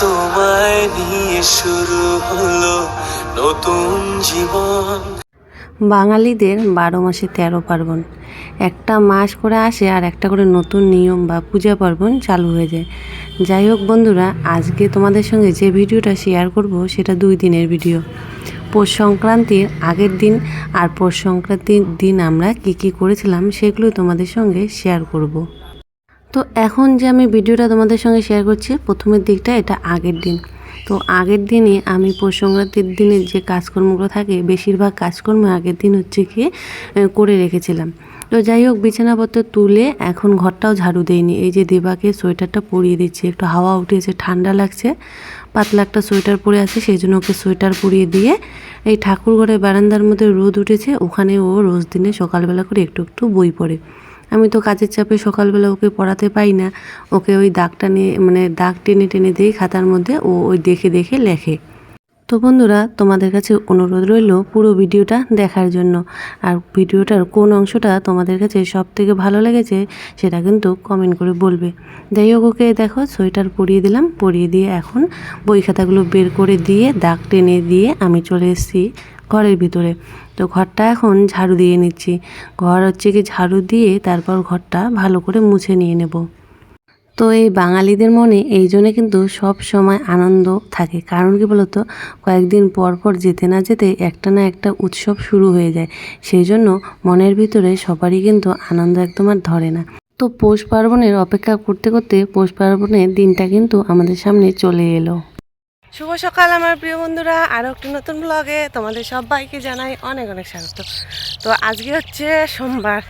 তোমায় নিয়ে শুরু হলো নতুন জীবন। বাঙালিদের বারো মাসে তেরো পার্বণ। একটা মাস করে আসে আর একটা করে নতুন নিয়ম বা পূজা পার্বণ চালু হয়ে যায়। যাই হোক বন্ধুরা, আজকে তোমাদের সঙ্গে যে ভিডিওটা শেয়ার করব সেটা দুই দিনের ভিডিও। পৌষ সংক্রান্তির আগের দিন আর পৌষ সংক্রান্তির দিন আমরা কী কী করেছিলাম সেগুলো তোমাদের সঙ্গে শেয়ার করব। তো এখন যে আমি ভিডিওটা তোমাদের সঙ্গে শেয়ার করছি, প্রথমের দিকটা এটা আগের দিন। তো আগের দিনে আমি পৌষ সংক্রান্তির দিনে যে কাজকর্মগুলো থাকে, বেশিরভাগ কাজকর্ম আগের দিন হচ্ছে কি করে রেখেছিলাম। তো যাই হোক, বিছানাপত্র তুলে এখন ঘরটাও ঝাড়ু দেয়নি এই যে দেবাকে সোয়েটারটা পরিয়ে দিচ্ছি, একটু হাওয়া উঠেছে ঠান্ডা লাগছে, পাতলা একটা সোয়েটার পরে আছে, সেই জন্য ওকে সোয়েটার পরিয়ে দিয়ে এই ঠাকুর ঘরে বারান্দার মধ্যে রোদ উঠেছে, ওখানে ও রোজ দিনে সকালবেলা করে একটু একটু বই পড়ে। আমি তো কাজের চাপে সকালবেলা ওকে পড়াতে পাই না। ওকে ওই দাগটা নিয়ে মানে দাগ টেনে টেনে দিই খাতার মধ্যে ও ওই দেখে দেখে লেখে। তো বন্ধুরা, তোমাদের কাছে অনুরোধ রইল পুরো ভিডিওটা দেখার জন্য। আর ভিডিওটার কোন অংশটা তোমাদের কাছে সব থেকে ভালো লেগেছে সেটা কিন্তু কমেন্ট করে বলবে। যাই হোক, ওকে দেখো, সোয়েটার পরিয়ে দিলাম। পরিয়ে দিয়ে এখন বই খাতাগুলো বের করে দিয়ে দাগ টেনে দিয়ে আমি চলে এসেছি ঘরের ভিতরে। তো ঘরটা এখন ঝাড়ু দিয়ে নিচ্ছি। ঘর হচ্ছে কি ঝাড়ু দিয়ে তারপর ঘরটা ভালো করে মুছে নিয়ে নেব। তো এই বাঙালিদের মনে এই জন্যে কিন্তু সব সময় আনন্দ থাকে। কারণ কি বলতো? কয়েকদিন পর পর যেতে না যেতে একটা না একটা উৎসব শুরু হয়ে যায়। সেই জন্য মনের ভিতরে সবারই কিন্তু আনন্দ একদম আর ধরে না। তো পৌষ পার্বণের অপেক্ষা করতে করতে পৌষ পার্বণের দিনটা কিন্তু আমাদের সামনে চলে এলো। শুভ সকাল, আমার প্রিয় বন্ধুরা। আরও একটি নতুন ব্লগে তোমাদের সবাইকে জানাই অনেক অনেক স্বাগত। তো আজকে হচ্ছে সোমবার।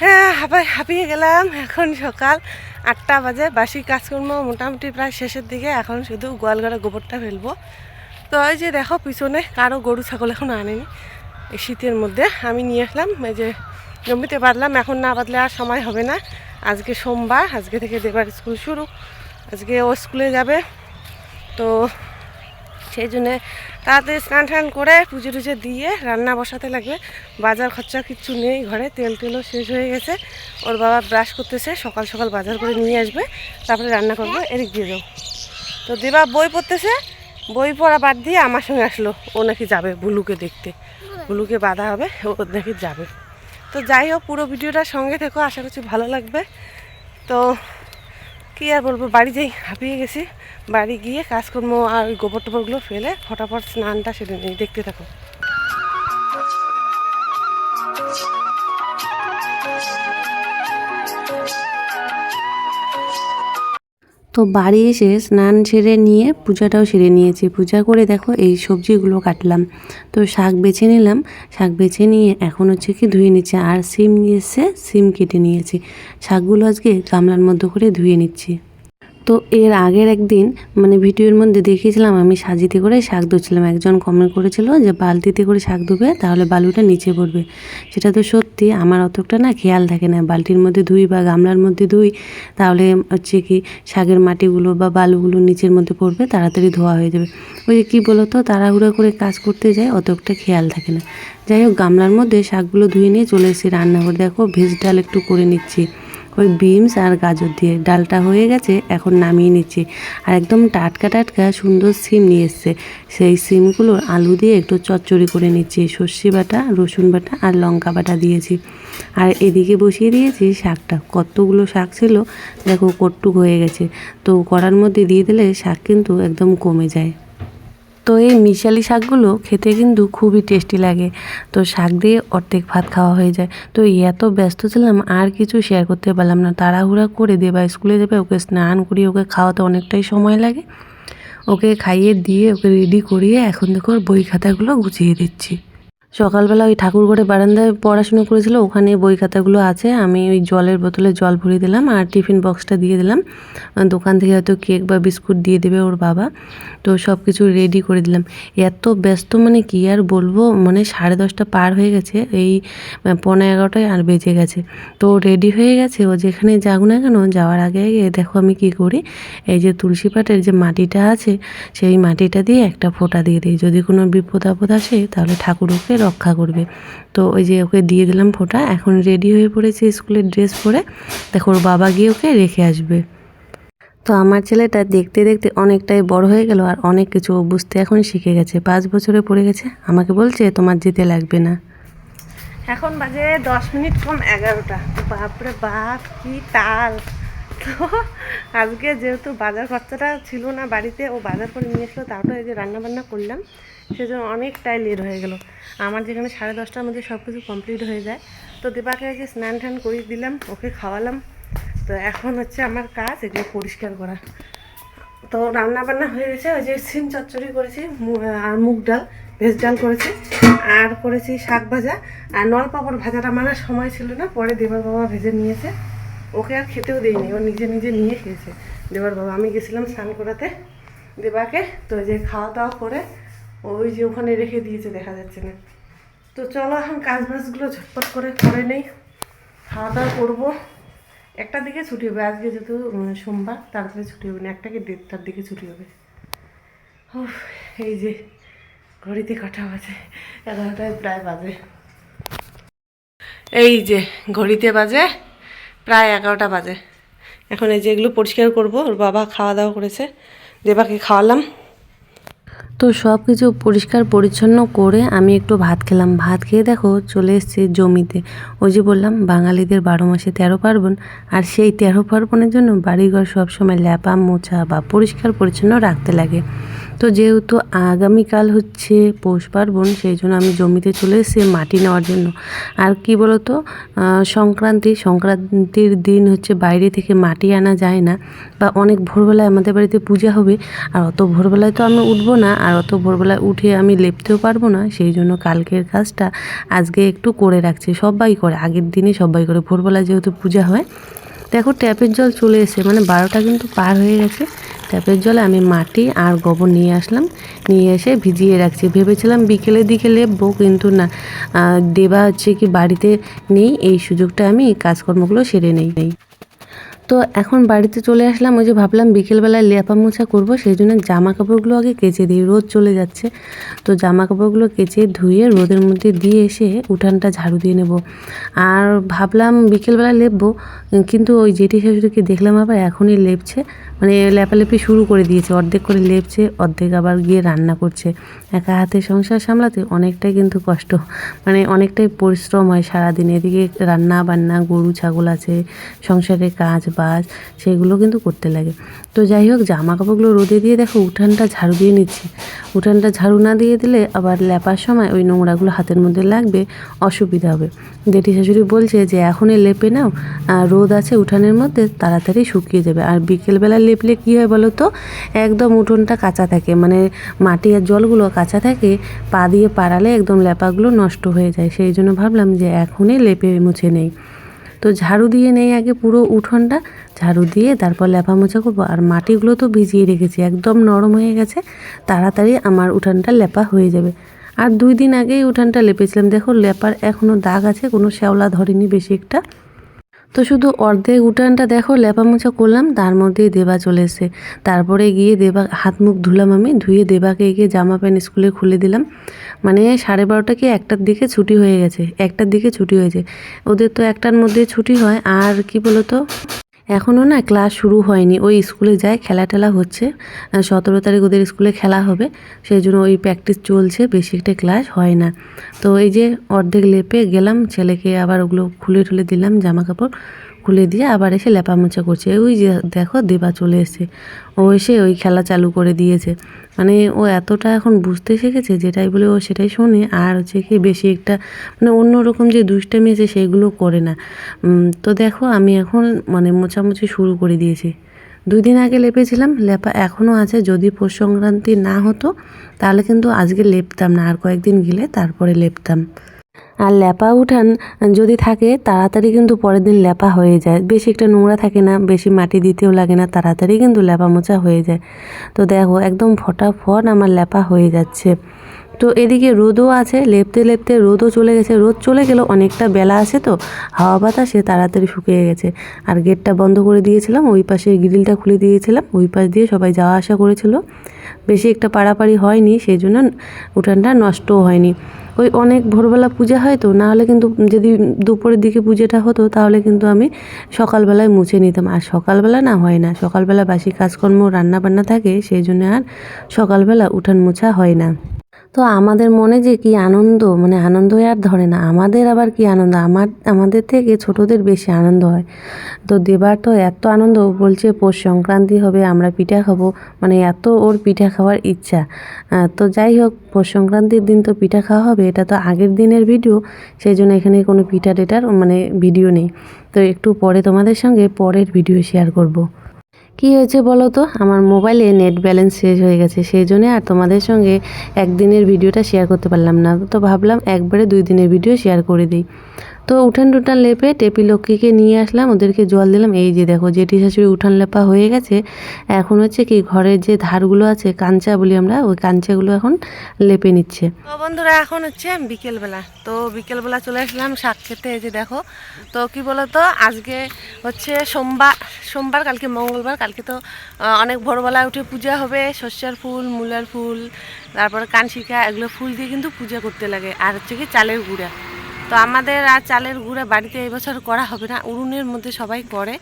হ্যাঁ হাঁপাই হাঁপিয়ে গেলাম। এখন সকাল আটটা বাজে। বাসি কাজকর্ম মোটামুটি প্রায় শেষের দিকে। এখন শুধু গোয়ালঘরে গোবরটা ফেলব। তো ওই যে দেখো, পিছনে কারও গরু, ছাগল এখন আনেনি। এই শীতের মধ্যে আমি নিয়ে আসলাম। এই যে জমিতে বাঁধলাম। এখন না বাঁধলে আর সময় হবে না। আজকে সোমবার। আজকে থেকে দেবার স্কুল শুরু। আজকে ও স্কুলে যাবে। তো সেই জন্যে তাড়াতাড়ি স্নান টান করে পুজো টুজো দিয়ে রান্না বসাতে লাগবে। বাজার খরচা কিচ্ছু নেই ঘরে, তেল তেলও শেষ হয়ে গেছে। ওর বাবা ব্রাশ করতেছে, সকাল সকাল বাজার করে নিয়ে আসবে, তারপরে রান্না করব, এদিক দিয়ে যাও। তো দেবা বই পড়তেছে, বই পড়া বাদ দিয়ে আমার সঙ্গে আসলো, ও নাকি যাবে বুলুকে দেখতে। বুলুকে বাধা হবে, ও নাকি যাবে। তো যাই হোক, পুরো ভিডিওটার সঙ্গে থেকো, আশা করছি ভালো লাগবে। তো কি আর বলব, বাড়ি যাই হাঁপিয়ে গেছি। বাড়ি গিয়ে কাজকর্ম আর গোবর টোবরগুলো ফেলে ফটাফট স্নানটা সেরে নিই। দেখতে থাকো। তো বাড়ি এসে স্নান সেরে নিয়ে পূজাটাও সেরে নিয়েছি। পূজা করে দেখো এই সবজিগুলো কাটলাম। তো শাক বেছে নিলাম। শাক বেছে নিয়ে এখন হচ্ছে কি ধুয়ে নিচ্ছে। আর সিম নিয়ে এসে সিম কেটে নিয়েছি। শাকগুলো আজকে গামলার মধ্যে করে ধুয়ে নিচ্ছি। তো এর আগের একদিন মানে ভিডিওর মধ্যে দেখিয়েছিলাম, আমি সাজিতে করে শাক ধুচ্ছিলাম। একজন কমেন্ট করেছিল যে, বালতিতে করে শাক ধুবে, তাহলে বালুটা নিচে পড়বে। সেটা তো সত্যি, আমার অতটা না খেয়াল থাকে না। বালতির মধ্যে ধুই বা গামলার মধ্যে ধুই, তাহলে হচ্ছে কি শাকের মাটিগুলো বা বালুগুলো নিচের মধ্যে পড়বে, তাড়াতাড়ি ধোয়া হয়ে যাবে। ওই যে কী বলো তো তাড়াহুড়ো করে কাজ করতে যায়, অতটা খেয়াল থাকে না। যাই হোক, গামলার মধ্যে শাকগুলো ধুয়ে নিয়ে চলে এসেছি রান্নাঘরে। দেখো, ভেজ ডাল একটু করে নিচ্ছি। ওই বিনস আর গাজর দিয়ে ডালটা হয়ে গেছে, এখন নামিয়ে নিচ্ছি। আর একদম টাটকা টাটকা সুন্দর সিম নিয়ে এসছে। সেই সিমগুলো আলু দিয়ে একটু চচ্চড়ি করে নিচ্ছি। সর্ষে বাটা, রসুন বাটা আর লঙ্কা বাটা দিয়েছি। আর এদিকে বসিয়ে দিয়েছি শাকটা। কতগুলো শাক ছিল, দেখো কট্টুক হয়ে গেছে। তো কড়ার মধ্যে দিয়ে দিলে শাক কিন্তু একদম কমে যায়। তো এই মিশালি শাকগুলো খেতে কিন্তু খুবই টেস্টি লাগে। তো শাক দিয়ে অর্ধেক ভাত খাওয়া হয়ে যায়। তো এত ব্যস্ত ছিলাম, আর কিছু শেয়ার করতে পারলাম না। তাড়াহুড়া করে দেবা স্কুলে দেবে ওকে স্নান করিয়ে, ওকে খাওয়াতে অনেকটাই সময় লাগে। ওকে খাইয়ে দিয়ে, ওকে রেডি করিয়ে এখন দেখো বই খাতাগুলো গুছিয়ে দিচ্ছি। সকালবেলা ওই ঠাকুর ঘরে বারান্দায় পড়াশুনো করেছিল, ওখানে বই খাতাগুলো আছে, আমি ওই জলের বোতলে জল ভরিয়ে দিলাম আর টিফিন বক্সটা দিয়ে দিলাম। দোকান থেকে হয়তো কেক বা বিস্কুট দিয়ে দেবে ওর বাবা, তো সব কিছু রেডি করে দিলাম। এত ব্যস্ত মানে কি আর বলব মানে সাড়ে দশটা পার হয়ে গেছে, এই পনেরো এগারোটায় আর বেজে গেছে। তো রেডি হয়ে গেছে, ও যেখানে যাক না কেন, যাওয়ার আগে আগে দেখো আমি কি করি, এই যে তুলসী পাটের যে মাটিটা আছে, সেই মাটিটা দিয়ে একটা ফোঁটা দিয়ে দিই। যদি কোনো বিপদ আপদ আসে, তাহলে ঠাকুর ওকে রক্ষা করবে। তো ওই যে ওকে দিয়ে দিলাম ফোঁটা, এখন রেডি হয়ে পড়েছে স্কুলের ড্রেস পরে। দেখো, ওর বাবা গিয়ে ওকে রেখে আসবে। তো আমার ছেলেটা দেখতে দেখতে অনেকটাই বড় হয়ে গেল আর অনেক কিছু বুঝতে এখন শিখে গেছে। পাঁচ বছরে পড়ে গেছে, আমাকে বলছে তোমার যেতে লাগবে না। এখন বাজে দশ মিনিট কম এগারোটা। বাপরে বাপ, কি তাল। তো আজকে যেহেতু বাজার খরচাটা ছিল না বাড়িতে, ও বাজার করে নিয়ে এসলো, তারপরে এই যে রান্না বান্না করলাম। সেজন্য অনেকটাই লেট হয়ে গেল। আমার যেখানে সাড়ে দশটার মধ্যে সব কিছু কমপ্লিট হয়ে যায়। তো দেবাকে আগে স্নান টান করিয়ে দিলাম, ওকে খাওয়ালাম। তো এখন হচ্ছে আমার কাজ, এগুলো পরিষ্কার করা। তো রান্না বান্না হয়ে গেছে, ওই যে সিম চচ্চড়ি করেছি আর মুগ ডাল, ভেজ ডাল করেছি। আর করেছি শাক ভাজা। আর নল পাপড় ভাজাটা আর সময় ছিল না, পরে দেবার বাবা ভেজে নিয়েছে। ওকে আর খেতেও দেয়নি, ও নিজে নিজে নিয়ে খেয়েছে। দেবার বাবা, আমি গেছিলাম স্নান করাতে দেবাকে তো যে খাওয়া দাওয়া করে ওই যে ওখানে রেখে দিয়েছে, দেখা যাচ্ছে না। তো চলো এখন কাজ বাজগুলো ঝটপট করে করে নেই। খাওয়া দাওয়া করব। একটার দিকে ছুটি হবে, আজকে যেহেতু সোমবার তাড়াতাড়ি ছুটি হবে না, একটাকে দেড়টার দিকে ছুটি হবে। ও এই যে ঘড়িতে কটা বাজে, এগারোটায় প্রায় বাজে। এই যে ঘড়িতে বাজে প্রায় এগারোটা বাজে। এখন এই যে এগুলো পরিষ্কার করব, ওর বাবা খাওয়া দাওয়া করেছে, দেবাকে খাওয়ালাম। তো সব কিছু পরিষ্কার পরিচ্ছন্ন করে আমি একটু ভাত খেলাম। ভাত খেয়ে দেখো চলে এসেছি জমিতে। ওই যে বললাম, বাঙালিদের বারো মাসে তেরো পার্বণ, আর সেই তেরো পার্বণের জন্য বাড়িঘর সবসময় ল্যাপা মোছা বা পরিষ্কার পরিচ্ছন্ন রাখতে লাগে। তো যেহেতু আগামীকাল হচ্ছে পৌষ পার্বণ, সেই জন্য আমি জমিতে চলে এসেছি মাটি নেওয়ার জন্য। আর কি বলতো সংক্রান্তি, সংক্রান্তির দিন হচ্ছে বাইরে থেকে মাটি আনা যায় না বা অনেক ভোরবেলায় আমাদের বাড়িতে পূজা হবে। আর অত ভোরবেলায় তো আমি উঠবো না, আর অত ভোরবেলায় উঠে আমি লেপতেও পারব না, সেই জন্য কালকের কাজটা আজকে একটু করে রাখছি। সবাই করে, আগের দিনে সবাই করে। ভোরবেলায় যেহেতু পূজা হয় দেখো ট্যাপের জল চলে এসে মানে বারোটা কিন্তু পার হয়ে গেছে। ট্যাপের জলে আমি মাটি আর গোবর নিয়ে আসলাম, নিয়ে এসে ভিজিয়ে রাখছি। ভেবেছিলাম বিকেলের দিকে লেপবো, কিন্তু না দেবা হচ্ছে কি বাড়িতে নেই, এই সুযোগটা আমি কাজকর্মগুলো সেরে নেই। তো এখন বাড়িতে চলে আসলাম, ওই যে ভাবলাম বিকেলবেলায় লেপা মোছা করব, সেই জন্য জামা কাপড়গুলো আগে কেচে দিই, রোদ চলে যাচ্ছে। তো জামা কাপড়গুলো কেচে ধুয়ে রোদের মধ্যে দিয়ে এসে উঠানটা ঝাড়ু দিয়ে নেব। আর ভাবলাম বিকেলবেলা লেপবো, কিন্তু ওই জেঠি শাশুড়িকে দেখলাম আবার এখনই লেপছে। মানে লেপালেপি শুরু করে দিয়েছে, অর্ধেক করে লেপছে, অর্ধেক আবার গিয়ে রান্না করছে। একা হাতে সংসার সামলাতে অনেকটাই কিন্তু কষ্ট মানে অনেকটাই পরিশ্রম হয় সারাদিন। এদিকে রান্না বান্না গরু, ছাগল আছে সংসারের কাজ বাজ সেগুলো কিন্তু করতে লাগে। তো যাই হোক জামা কাপড়গুলো রোদে দিয়ে দেখো, উঠানটা ঝাড়ু দিয়ে নিচ্ছে। উঠানটা ঝাড়ু না দিয়ে দিলে আবার লেপার সময় ওই নোংরাগুলো হাতের মধ্যে লাগবে, অসুবিধা হবে। জেঠি শাশুড়ি বলছে যে, এখনই লেপে নাও রোদ আছে উঠানের মধ্যে তাড়াতাড়ি শুকিয়ে যাবে। আর বিকেলবেলা লেপলে কী হয় বলো তো? একদম উঠোনটা কাঁচা থাকে মানে মাটি আর জলগুলো কাঁচা থাকে, পা দিয়ে পাড়ালে একদম লেপাগুলো নষ্ট হয়ে যায়। সেই জন্য ভাবলাম যে এখনই লেপে মুছে নেই। তো ঝাড়ু দিয়ে নেই আগে পুরো উঠোনটা, ঝাড়ু দিয়ে তারপর লেপা মোছা করব। আর মাটিগুলো তো ভিজিয়ে রেখেছি, একদম নরম হয়ে গেছে, তাড়াতাড়ি আমার উঠানটা লেপা হয়ে যাবে। আর দুই দিন আগেই উঠানটা লেপেছিলাম। দেখো লেপার এখনও দাগ আছে, কোনো শ্যাওলা ধরেনি বেশি একটা। তো শুধু অর্ধেক উঠানটা দেখো লেপা মোছা করলাম, তার মধ্যেই দেবা চলে এসে তারপরে গিয়ে দেবা, হাত মুখ ধুলাম আমি, ধুয়ে দেবাকে গিয়ে জামা প্যান্ট স্কুলে খুলে দিলাম। মানে সাড়ে বারোটা কি একটার দিকে ছুটি হয়ে গেছে, একটার দিকে ছুটি হয়েছে। ওদের তো একটার মধ্যে ছুটি হয়, আর কি বলতো? এখনও না ক্লাস শুরু হয়নি। ওই স্কুলে যায় খেলা টেলা হচ্ছে সতেরো তারিখ ওদের স্কুলে খেলা হবে। সেই জন্য ওই প্র্যাকটিস চলছে, বেশি একটা ক্লাস হয় না। তো এই যে অর্ধেক লেপে গেলাম, ছেলেকে আবার ওগুলো খুলে টুলে দিলাম জামা কাপড়। খুলে দিয়ে আবার এসে লেপা মোছা করছে। ওই যে দেখো দেবা চলে এসে ও এসে ওই খেলা চালু করে দিয়েছে। মানে ও এতটা এখন বুঝতে শিখেছে যেটাই বলে ও সেটাই শোনে। আর হচ্ছে কি বেশি একটা মানে অন্যরকম যে দুষ্টামি আছে সেগুলো করে না। তো দেখো আমি এখন মানে মোছামুছি শুরু করে দিয়েছি। দুই দিন আগে লেপেছিলাম, লেপা এখনও আছে। যদি পৌষ সংক্রান্তি না হতো, তাহলে কিন্তু আজকে লেপতাম না। আর কয়েকদিন গেলে তারপরে লেপতাম। আর ল্যাপা উঠান যদি থাকে, তাড়াতাড়ি কিন্তু পরের দিন ল্যাপা হয়ে যায়। বেশি একটা নোংরা থাকে না, বেশি মাটি দিতেও লাগে না, তাড়াতাড়ি কিন্তু ল্যাপা মোচা হয়ে যায়। তো দেখো, একদম ফটাফট আমার ল্যাপা হয়ে যাচ্ছে। তো এদিকে রোদও আছে, লেপতে লেপতে রোদও চলে গেছে। রোদ চলে গেল অনেকটা বেলা আছে তো, হাওয়া বাতাসে তাড়াতাড়ি শুকিয়ে গেছে। আর গেটটা বন্ধ করে দিয়েছিলাম, ওই পাশে গ্রিলটা খুলে দিয়েছিলাম, ওই পাশ দিয়ে সবাই যাওয়া আসা করেছিল। বেশি একটা পাড়াপাড়ি হয়নি সেই জন্য উঠানটা নষ্টও হয়নি। ওই অনেক ভোরবেলা পূজা হয় তো, না হলে কিন্তু যদি দুপুরের দিকে পূজাটা হতো তাহলে কিন্তু আমি সকালবেলায় মুছে নিতাম। আর সকালবেলা না হয় না, সকালবেলা বাসি কাজকর্ম রান্না বান্না থাকে, সেই জন্য আর সকালবেলা উঠান মোছা হয় না। তো আমাদের মনে যে কি আনন্দ মানে আনন্দ আর ধরে না, আমাদের আবার কি আনন্দ? আমার, আমাদের থেকে ছোটদের বেশি আনন্দ হয়। তো দেবার তো এত আনন্দ বলছে পৌষ সংক্রান্তি হবে, আমরা পিঠা খাব মানে এত ওর পিঠা খাওয়ার ইচ্ছা। তো যাই হোক, পৌষ সংক্রান্তির দিন তো পিঠা খাওয়া হবে, এটা তো আগের দিনের ভিডিও, সেই জন্য এখানে কোনো পিঠা টেটার মানে ভিডিও নেই। তো একটু পরে তোমাদের সঙ্গে পরের ভিডিও শেয়ার করব। কি হয়েছে বলো তো? আমার মোবাইলে নেট ব্যালেন্স শেষ হয়ে গেছে, সেই জন্য আর তোমাদের সঙ্গে একদিনের ভিডিওটা শেয়ার করতে পারলাম না। তো ভাবলাম একবারে দুই দিনের ভিডিও শেয়ার করে দিই। তো উঠান টুটান লেপে টেপি লক্ষ্মীকে নিয়ে আসলাম, ওদেরকে জল দিলাম। এই যে দেখো, জেঠি শাশুড়ি উঠান লেপা হয়ে গেছে। এখন হচ্ছে কি, ঘরের যে ধারগুলো আছে, কাঞ্চা বলি আমরা, ওই কাঞ্চাগুলো এখন লেপে নিচ্ছে। তো বন্ধুরা, এখন হচ্ছে বিকেলবেলা। তো বিকেলবেলা চলে আসলাম শাক খেতে, এই যে দেখো। তো কি বলতো, আজকে হচ্ছে সোমবার সোমবার, কালকে মঙ্গলবার, কালকে তো অনেক ভোরবেলা উঠে পূজা হবে। শস্যের ফুল, মূলার ফুল, তারপরে কানশিকা, এগুলো ফুল দিয়ে কিন্তু পূজা করতে লাগে। আর হচ্ছে কি, চালের গুঁড়া। তো আমাদের আর চালের গুঁড়া বাড়িতে এই বছর করা হবে না, উনুনের মধ্যে সবাই করে।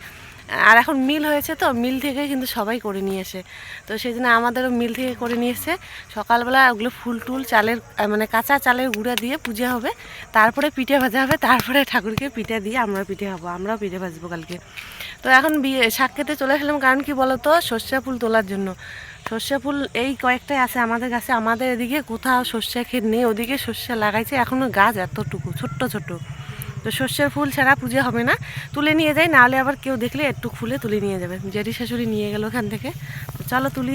আর এখন মিল হয়েছে তো, মিল থেকে কিন্তু সবাই করে নিয়ে আসে তো সেই জন্য আমাদেরও মিল থেকে করে নিয়ে এসে সকালবেলা ওগুলো ফুল টুল চালের মানে কাঁচা চালের গুঁড়া দিয়ে পূজা হবে, তারপরে পিঠে ভাজা হবে, তারপরে ঠাকুরকে পিঠে দিয়ে আমরা পিঠে খাব, আমরাও পিঠে ভাজবো কালকে। তো এখন বিয়ে, শাক খেতে চলে আসলাম কারণ কি বলতো, সর্ষে ফুল তোলার জন্য। সর্ষে ফুল এই কয়েকটাই আছে আমাদের কাছে। আমাদের এদিকে কোথাও সর্ষে ক্ষেত নেই, ওদিকে সর্ষে লাগাইছে। এখনও গাছ এতটুকু, ছোট্ট ছোট তো সর্ষের ফুল ছাড়া পুজো হবে না। তুলে নিয়ে যাই, নাহলে আবার কেউ দেখলে একটু ফুলে তুলে নিয়ে যাবে। জেঠি শাশুড়ি নিয়ে গেল ওখান থেকে। তো চলো তুলি।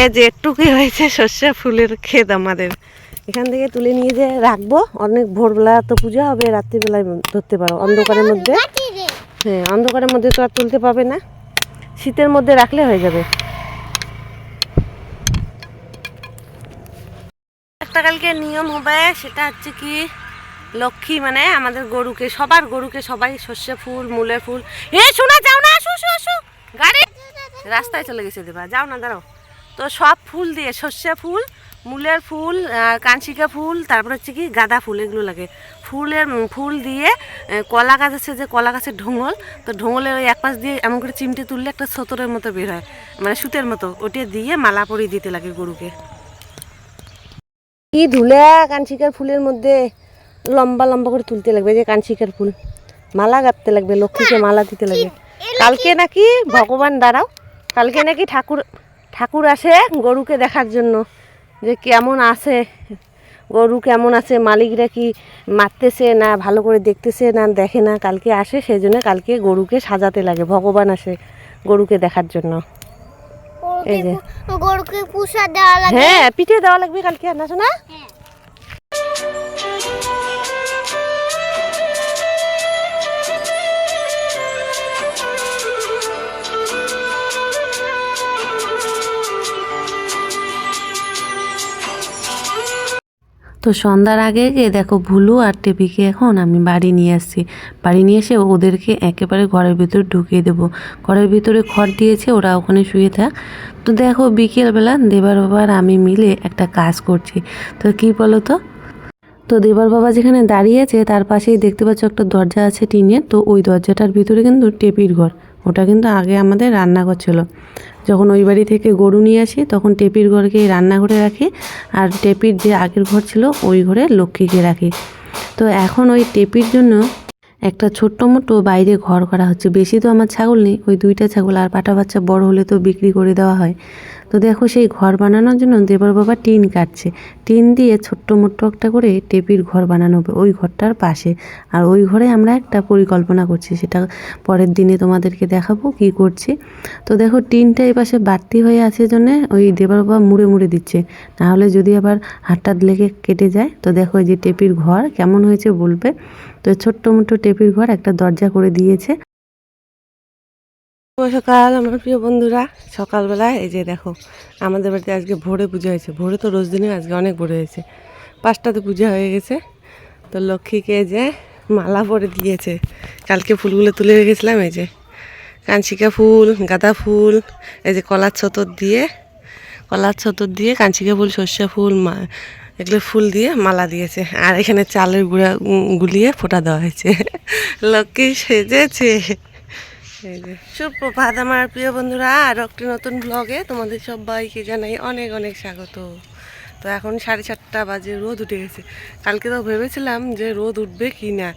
এই যে একটুকুই হয়েছে সর্ষে ফুলের ক্ষেত আমাদের। এখান থেকে তুলে নিয়ে যে রাখব। অনেক ভোরবেলা তো পূজা হবে, রাত্রিবেলায় ধরতে পারো। অন্ধকারের মধ্যে। হ্যাঁ অন্ধকারের মধ্যে তো আর তুলতে পাবে না। শীতের মধ্যে রাখলে হয়ে যাবে। একটা নিয়ম হবে সেটা হচ্ছে কি, লক্ষ্মী মানে আমাদের গরুকে, সবার গরুকে সবাই সর্ষে ফুল, মূলের ফুল। এ শোনা যাও না, আসো আসো আসো। গাড়ি। রাস্তায় চলে গেছে দেবা যাও না, দাঁড়াও। তো সব ফুল দিয়ে সর্ষে ফুল, মূলের ফুল কাঞ্চিকা ফুল, তারপর হচ্ছে কি, গাঁদা ফুল, এগুলো লাগে। ফুলের ফুল দিয়ে কলা গাছ আছে যে কলা গাছের ঢোঙল, তো ঢোঙলের ওই এক পাশ দিয়ে এমন করে চিমটে তুললে একটা সতরের মতো বের হয় মানে সুতের মতো। ওটা দিয়ে মালা পরিয়ে দিতে লাগে গরুকে। কি ধুলে কাঞ্চিকার ফুলের মধ্যে লম্বা লম্বা করে তুলতে লাগবে, যে কাঞ্চিকার ফুল। মালা গাঁথতে লাগবে, লক্ষ্মীকে মালা দিতে লাগবে। কালকে নাকি ভগবান, দাঁড়াও, কালকে নাকি ঠাকুর ঠাকুর আসে গরুকে দেখার জন্য, যে কেমন আছে, গরু কেমন আছে, মালিকরা কি মারতেছে না, ভালো করে দেখতেছে না, দেখে না, কালকে আসে, সেই জন্য কালকে গরুকে সাজাতে লাগে, ভগবান আসে গরুকে দেখার জন্য। এই যে। গরুকে পুষা দেওয়া লাগবে হ্যাঁ পিঠে দেওয়া লাগবে কালকে না শোনা তো সন্ধ্যার আগে গিয়ে দেখো ভুলু আর টেপিকে এখন আমি বাড়ি নিয়ে আসছি। বাড়ি নিয়ে এসে ওদেরকে একেবারে ঘরের ভিতরে ঢুকিয়ে দেবো। ঘরের ভিতরে খড় দিয়েছে, ওরা ওখানে শুয়ে থাক। তো দেখো বিকেলবেলা দেবার বাবার আমি মিলে একটা কাজ করছি। তো কি বলো তো তো দেবার বাবা যেখানে দাঁড়িয়ে আছে, তার পাশেই দেখতে পাচ্ছ একটা দরজা আছে টিনের। তো ওই দরজাটার ভিতরে কিন্তু টেপির ঘর। ওটা কিন্তু আগে আমাদের রান্নাঘর ছিল। যখন ওই বাড়ি থেকে গরু নিয়ে আসি, তখন টেপির ঘরকে রান্নাঘরে রাখি আর টেপির যে আগের ঘর ছিল, ওই ঘরে লক্ষ্মীকে রাখি। তো এখন ওই টেপির জন্য একটা ছোট্ট মোটো বাইরে ঘর করা হচ্ছে। বেশি তো আমার ছাগল নেই, ওই দুইটা ছাগল আর পাটা বাচ্চা বড় হলে তো বিক্রি করে দেওয়া হয়। তো দেখো সেই ঘর বানানোর জন্য দেবর বাবা টিন কাটছে। টিন দিয়ে ছোট্ট মোট্ট একটা করে টেপির ঘর বানানো হবে ওই ঘরটার পাশে। আর ওই ঘরে আমরা একটা পরিকল্পনা করছি, সেটা পরের দিনে তোমাদেরকে দেখাবো কি করছি। তো দেখো টিনটা এই পাশে বাড়তি হয়ে আছে জন্য ওই দেবর বাবা মুড়ে মুড়ে দিচ্ছে। না হলে যদি আবার হাতটাত লেগে কেটে যায়, তো দেখো যে টেপির ঘর কেমন হয়েছে বলবে। তো ছোট্ট মোটো টেপির ঘর একটা দরজা করে দিয়েছে। সকাল, আমার প্রিয় বন্ধুরা। সকালবেলায় এই যে দেখো, আমাদের বাড়িতে আজকে ভোরে পুজো হয়েছে। ভোরে তো রোজ দিনে আজকে অনেক ভোরে হয়েছে। পাঁচটাতে পূজা হয়ে গেছে। তো লক্ষ্মীকে যে মালা পরে দিয়েছে, কালকে ফুলগুলো তুলে রেখেছিলাম, এই যে কাঞ্চিকা ফুল, গাঁদা ফুল, এই যে কলার ছতর দিয়ে, কলার ছতর দিয়ে কাঞ্চিকা ফুল, সর্ষে ফুল, মা, এগুলো ফুল দিয়ে মালা দিয়েছে। আর এখানে চালের গুঁড়া গুলিয়ে ফোটা দেওয়া হয়েছে। লক্ষ্মী সেজেছে। সুপ্রভাত আমার প্রিয় বন্ধুরা, আর একটি নতুন ব্লগে তোমাদের সবাইকে জানাই অনেক অনেক স্বাগত। তো এখন সাড়ে চারটা বাজে, রোদ উঠে গেছে। কালকে তো ভেবেছিলাম যে রোদ উঠবে কি না,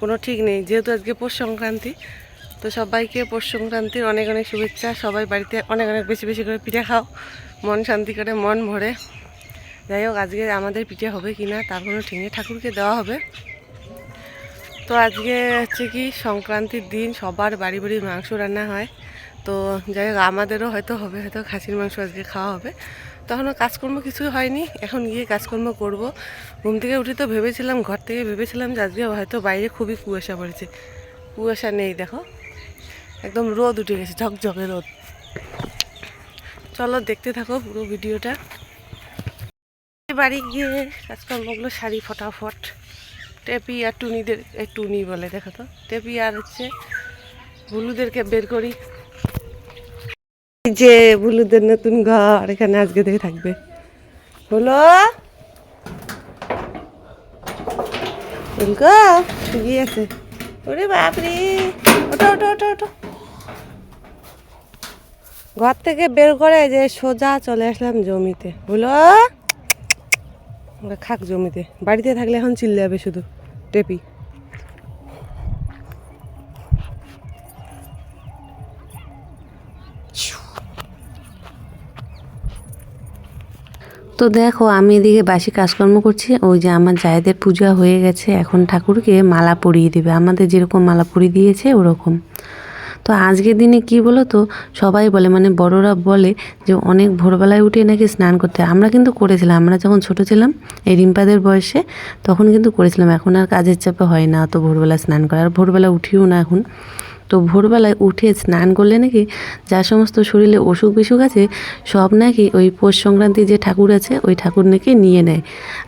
কোনো ঠিক নেই, যেহেতু আজকে পৌষ সংক্রান্তি। তো সবাইকে পৌষ সংক্রান্তির অনেক অনেক শুভেচ্ছা, সবাই বাড়িতে অনেক অনেক বেশি বেশি করে পিঠে খাও, মন শান্তি করে, মন ভরে। যাই হোক, আজকে আমাদের পিঠে হবে কি না, তার কোনো ঠিক নেই, ঠাকুরকে দেওয়া হবে। তো আজকে হচ্ছে কি সংক্রান্তির দিন, সবার বাড়ি বাড়ি মাংস রান্না হয়। তো যাই হোক, আমাদেরও হয়তো হবে, হয়তো খাসির মাংস আজকে খাওয়া হবে। তখনও কাজকর্ম কিছুই হয়নি, এখন গিয়ে কাজকর্ম করব। ঘুম থেকে উঠে তো ভেবেছিলাম, ঘর থেকে ভেবেছিলাম যে আজকে হয়তো বাইরে খুবই কুয়াশা পড়েছে। কুয়াশা নেই, দেখো। একদম রোদ উঠে গেছে, ঝকঝকে রোদ। চলো দেখতে থাকো পুরো ভিডিওটা। বাড়ি গিয়ে কাজকর্মগুলো শাড়ি ফটাফট। টেপি আর টুনিদের এই টুনি বলে, দেখো তো। টেপি আর হচ্ছে বুলুদেরকে বের করি। যে বুলুদের নতুন ঘর, এখানে আজকে থেকে থাকবে। হলো গিয়েছে ওরে বাপরে! ওটো ওটো ওটো ওটো ঘর থেকে বের করে যে সোজা চলে আসলাম জমিতে। হলো খাক জমিতে। বাড়িতে থাকলে এখন চিল্লে যাবে শুধু। টেপি তো দেখো, আমি এদিকে বাসি কাজকর্ম করছি। ওই যে আমার জায়েদের পূজা হয়ে গেছে। এখন ঠাকুরকে মালা পরিয়ে দেবে। আমাদের যেরকম মালা পরিয়ে দিয়েছে, ওরকম। তো আজকের দিনে কি বলো তো সবাই বলে মানে বড়রা বলে যে অনেক ভোরবেলায় উঠে নাকি স্নান করতে। আমরা কিন্তু করেছিলাম। আমরা যখন ছোট ছিলাম, এই রিম্পাদের বয়সে, তখন কিন্তু করেছিলাম। এখন আর কাজের চাপে হয় না অত ভোরবেলা স্নান করা। আর ভোরবেলা উঠিও না এখন। তো ভোরবেলায় উঠে স্নান করলে নাকি যা সমস্ত শরীরে অসুখ বিসুখ আছে, সব নাকি ওই পৌষ সংক্রান্তি যে ঠাকুর আছে, ওই ঠাকুর নাকি নিয়ে নেয়।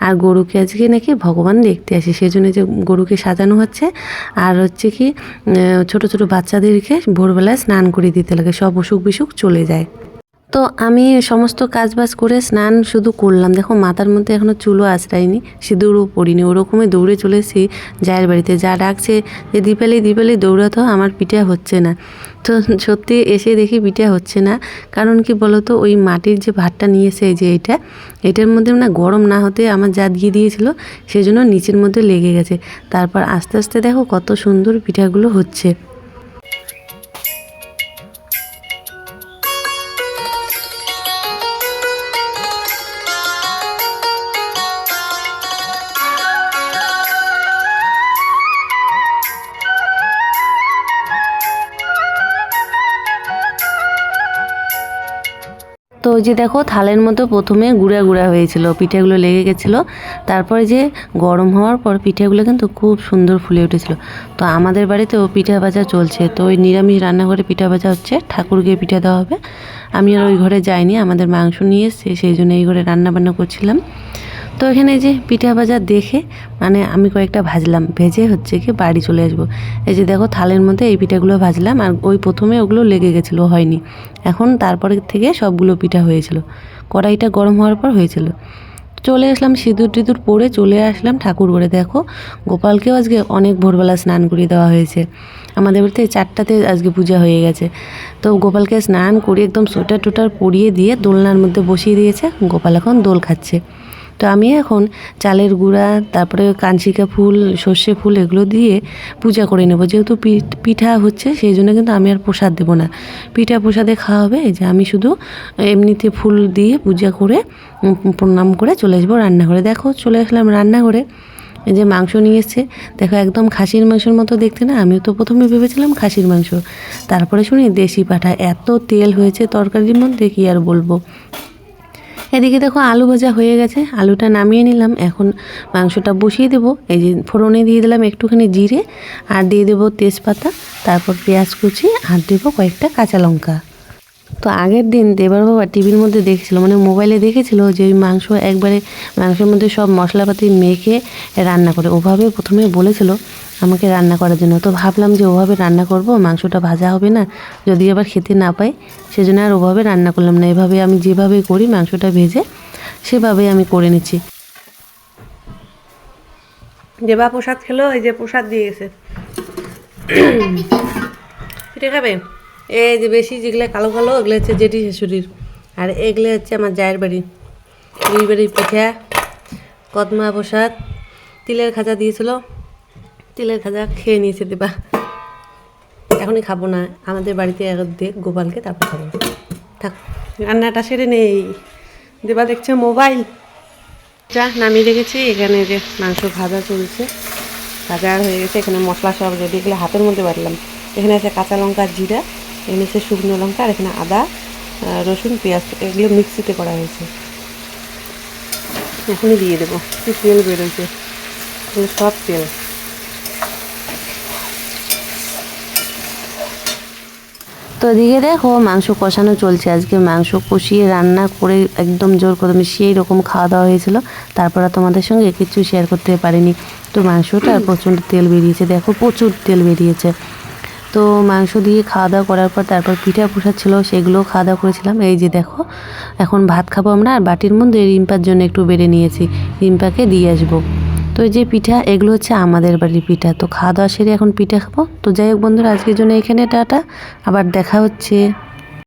আর গরুকে আজকে নাকি ভগবান দেখতে আসে, সেজন্য যে গরুকে সাজানো হচ্ছে। আর হচ্ছে কি ছোটো ছোট বাচ্চাদেরকে ভোরবেলায় স্নান করে দিতে লাগে, সব অসুখ বিসুখ চলে যায়। তো আমি সমস্ত কাজ বাজ করে স্নান শুধু করলাম। দেখো, মাথার মধ্যে এখনও চুলও আশ্রায়নি সিঁদুরও পড়িনি। ওরকমই দৌড়ে চলে এসেছি জায়ের বাড়িতে। যা ডাকছে যে, দীপালি দীপালি দৌড়াতো আমার পিঠা হচ্ছে না। তো সত্যি এসে দেখি পিঠা হচ্ছে না। কারণ কি বলতো, ওই মাটির যে ভাতটা নিয়ে এসে যে এটা, এটার মধ্যে না গরম না হতে আমার যা দিয়ে দিয়েছিল সেই জন্য নিচের মধ্যে লেগে গেছে। তারপর আস্তে আস্তে দেখো কত সুন্দর পিঠাগুলো হচ্ছে। তো ওই যে দেখো থালের মতো প্রথমে গুঁড়া গুঁড়া হয়েছিল, পিঠেগুলো লেগে গেছিল। তারপরে যে গরম হওয়ার পর পিঠেগুলো কিন্তু খুব সুন্দর ফুলে উঠেছিল। তো আমাদের বাড়িতেও পিঠা ভাজা চলছে। তো ওই নিরামিষ রান্নাঘরে পিঠা ভাজা হচ্ছে, ঠাকুরকে পিঠা দেওয়া হবে। আমি আর ওই ঘরে যাইনি, আমাদের মাংস নিয়ে এসছে, সেই জন্য এই ঘরে রান্না বান্না করছিলাম। তো এখানে যে পিঠা ভাজা দেখে মানে আমি কয়েকটা ভাজলাম, ভেজে হচ্ছে কি বাড়ি চলে আসব। এই যে দেখো থালের মধ্যে এই পিঠাগুলো ভাজলাম, আর ওই প্রথমে ওগুলো লেগে গেছিল, হয়নি। এখন তারপরে থেকে সবগুলো পিঠা হয়েছিল। কড়াইটা গরম হওয়ার পর হয়েছিল। চলে আসলাম, সিঁদুর টিঁদুর পরে চলে আসলাম ঠাকুর করে দেখো, গোপালকেও আজকে অনেক ভোরবেলা স্নান করিয়ে দেওয়া হয়েছে। আমাদের বাড়িতে চারটাতে আজকে পূজা হয়ে গেছে। তো গোপালকে স্নান করে একদম সোয়েটার টোটার পরিয়ে দিয়ে দোলনার মধ্যে বসিয়ে দিয়েছে, গোপাল এখন দোল খাচ্ছে। তো আমি এখন চালের গুঁড়া, তারপরে কাঞ্চিকা ফুল, সর্ষে ফুল এগুলো দিয়ে পূজা করে নেব। যেহেতু পিঠা হচ্ছে, সেই জন্য কিন্তু আমি আর প্রসাদ দেবো না। পিঠা প্রসাদে খাওয়া হবে যে আমি শুধু এমনিতে ফুল দিয়ে পূজা করে প্রণাম করে চলে আসব রান্নাঘরে। দেখো, চলে আসলাম রান্নাঘরে। যে মাংস নিয়ে এসছে। দেখো, একদম খাসির মাংসের মতো দেখতে না? আমি তো প্রথমে ভেবেছিলাম খাসির মাংস। তারপরে শুনি দেশি পাঠা, এত তেল হয়েছে তরকারির মধ্যে, কি আর বলব? এদিকে দেখো আলু ভাজা হয়ে গেছে। আলুটা নামিয়ে নিলাম। এখন মাংসটা বসিয়ে দেবো। এই যে ফোড়নে দিয়ে দিলাম একটুখানি জিরে আর দিয়ে দেবো তেজপাতা, তারপর পেঁয়াজ কুচি আর দেবো কয়েকটা কাঁচা লঙ্কা। তো আগের দিন দেবার বাবা টিভির মধ্যে দেখেছিল মানে মোবাইলে দেখেছিল যে ওই মাংস একবারে মাংসের মধ্যে সব মশলাপাতি মেখে রান্না করে। ওভাবে প্রথমে বলেছিল আমাকে রান্না করার জন্য। তো ভাবলাম যে ওভাবে রান্না করব, মাংসটা ভাজা হবে না, যদি আবার খেতে না পাই, সেজন্য আর ওভাবে রান্না করলাম না। এভাবে আমি যেভাবে করি, মাংসটা ভেজে সেভাবে আমি করে নিচ্ছি। দেবা প্রসাদ খেলো, এই যে প্রসাদ দিয়ে গেছে। পিঠে খাবে? এই যে বেশি যেগুলো কালো কালো, ওগুলো হচ্ছে জেঠি শাশুড়ির। আর এগুলো হচ্ছে আমার জায়ের বাড়ি। দুই বাড়ির পিঠা, কদমা প্রসাদ, তিলের খাজা দিয়েছিল। তিলের খাজা খেয়ে নিয়েছে, দেবা। এখনই খাব না, আমাদের বাড়িতে একবার দিয়ে গোপালকে তারপর খাব। থাক, রান্নাটা সেরে নেই। দেবা দেখছে মোবাইল। যা, নামিয়ে রেখেছি, এখানে যে মাংস ভাজা চলছে, ভাজা হয়ে গেছে, এখানে মশলা সব রেডি এগুলো হাতের মধ্যে বাড়লাম এখানে আছে কাঁচা লঙ্কা জিরা, এখানে আছে শুকনো লঙ্কা, আর এখানে আদা রসুন, পেঁয়াজ, এগুলো মিক্সিতে করা হয়েছে। এখনই দিয়ে দেবো কি তেল বেরোচ্ছে। সব তেল। তো এদিকে দেখো মাংস কষানো চলছে। আজকে মাংস কষিয়ে রান্না করে একদম জোর কদমে সেই রকম খাওয়া দাওয়া হয়েছিল। তারপর তোমাদের সঙ্গে কিছু শেয়ার করতে পারিনি। তো মাংসটা প্রচণ্ড তেল বেরিয়েছে। দেখো প্রচুর তেল বেরিয়েছে। তো মাংস দিয়ে খাওয়া দাওয়া করার পর তারপর পিঠা পুষা ছিল, সেগুলোও খাওয়া দাওয়া করেছিলাম। এই যে দেখো, এখন ভাত খাব আমরা। আর বাটির মধ্যে রিম্পার জন্য একটু বেড়ে নিয়েছি। রিম্পাকে দিয়ে আসব। তো এই যে পিঠা, এগুলো হচ্ছে আমাদের বাড়ির পিঠা। তো খাওয়া দাওয়া সেরে এখন পিঠা খাব। তো যাই হোক বন্ধুরা, আজকের জন্য এখানে, টাটা। আবার দেখা হচ্ছে।